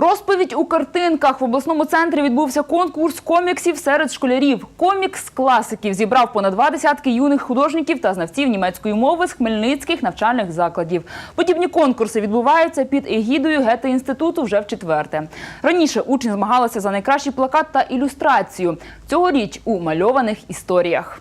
Розповідь у картинках в обласному центрі відбувся конкурс коміксів серед школярів. Комікс класиків зібрав понад два десятки юних художників та знавців німецької мови з хмельницьких навчальних закладів. Подібні конкурси відбуваються під егідою гете інституту вже в четверте. Раніше учні змагалися за найкращий плакат та ілюстрацію. Цьогоріч у мальованих історіях.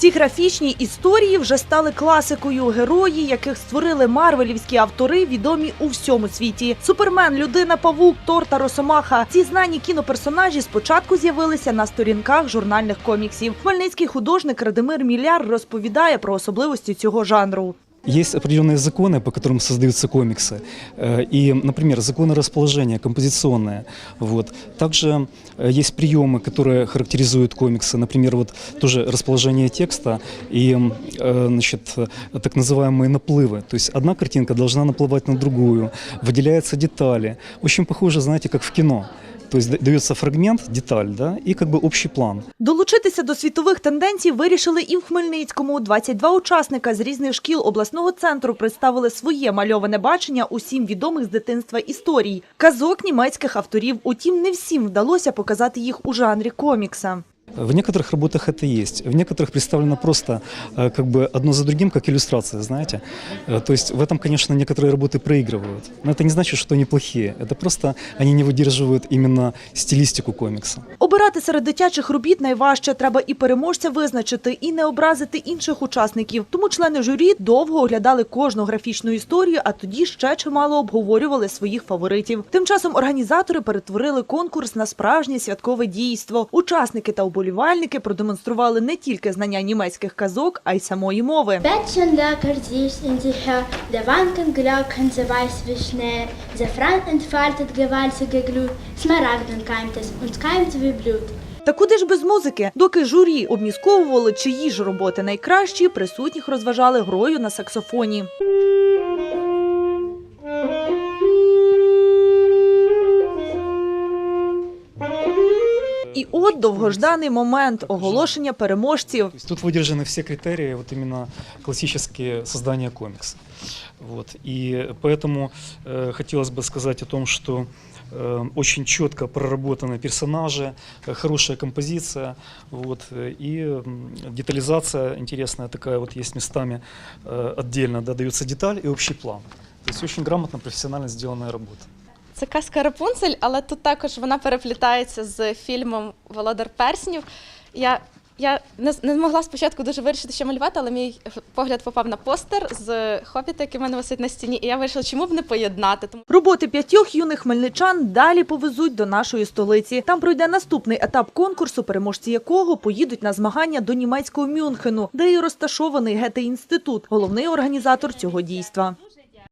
Ці графічні історії вже стали класикою. Герої, яких створили марвелівські автори, відомі у всьому світі. Супермен, людина, павук, Тор та Росомаха. Ці знані кіноперсонажі спочатку з'явилися на сторінках журнальних коміксів. Хмельницький художник Радимир Міляр розповідає про особливості цього жанру. Есть определенные законы, по которым создаются комиксы. Э, И, например, законы расположения, композиционные. Вот. Также э, есть приемы, которые характеризуют комиксы. Например, вот тоже расположение текста и э, значит, э, так называемые наплывы. То есть одна картинка должна наплывать на другую, выделяются детали. Очень похоже, знаете, как в кино. То есть да- дается фрагмент, деталь, да, и как бы общий план. Долучитися до світових тенденцій вирішили і в Хмельницькому. 22 учасника з різних шкіл обласного центру представили своє мальоване бачення усім відомих з дитинства історій. Казок німецьких авторів. Утім, не всім вдалося показати їх у жанрі комікса. В некоторых работах это есть, в некоторых представлено просто э, как бы одно за другим, как иллюстрация, знаете. Э, То есть в этом, конечно, некоторые работы проигрывают. Но это не значит, что они плохие. Это просто они не выдерживают именно стилистику комикса. Обирати серед дитячих робіт найважче. Треба і переможця визначити, і не образити інших учасників. Тому члени журі довго оглядали кожну графічну історію, а тоді ще чимало обговорювали своїх фаворитів. Тим часом організатори перетворили конкурс на справжнє святкове дійство. Учасники та уболівальники продемонстрували не тільки знання німецьких казок, а й самої мови. Та куди ж без музики? Доки журі обмісковували, чиї ж роботи найкращі, присутніх розважали грою на саксофоні. І от довгожданий момент оголошення переможців. То есть тут выдержаны все критерии вот именно классические создания комикса. Вот. И поэтому э, хотелось бы сказать о том, что э, очень четко проработаны персонажи, э, хорошая композиция, вот, э, и м, детализация интересная такая вот есть местами э, отдельно, да, дается деталь и общий план. То есть очень грамотно, профессионально сделанная работа. Це казка Рапунцель, але тут також вона переплітається з фільмом Володар Перснів. Я, я не, не могла спочатку дуже вирішити, що малювати, але мій погляд попав на постер з хобіта, який в мене висить на стіні, і я вирішила, чому б не поєднати. Тому Роботи п'ятьох юних хмельничан далі повезуть до нашої столиці. Там пройде наступний етап конкурсу, переможці якого поїдуть на змагання до німецького Мюнхену, де і розташований гете-інститут, головний організатор цього дійства.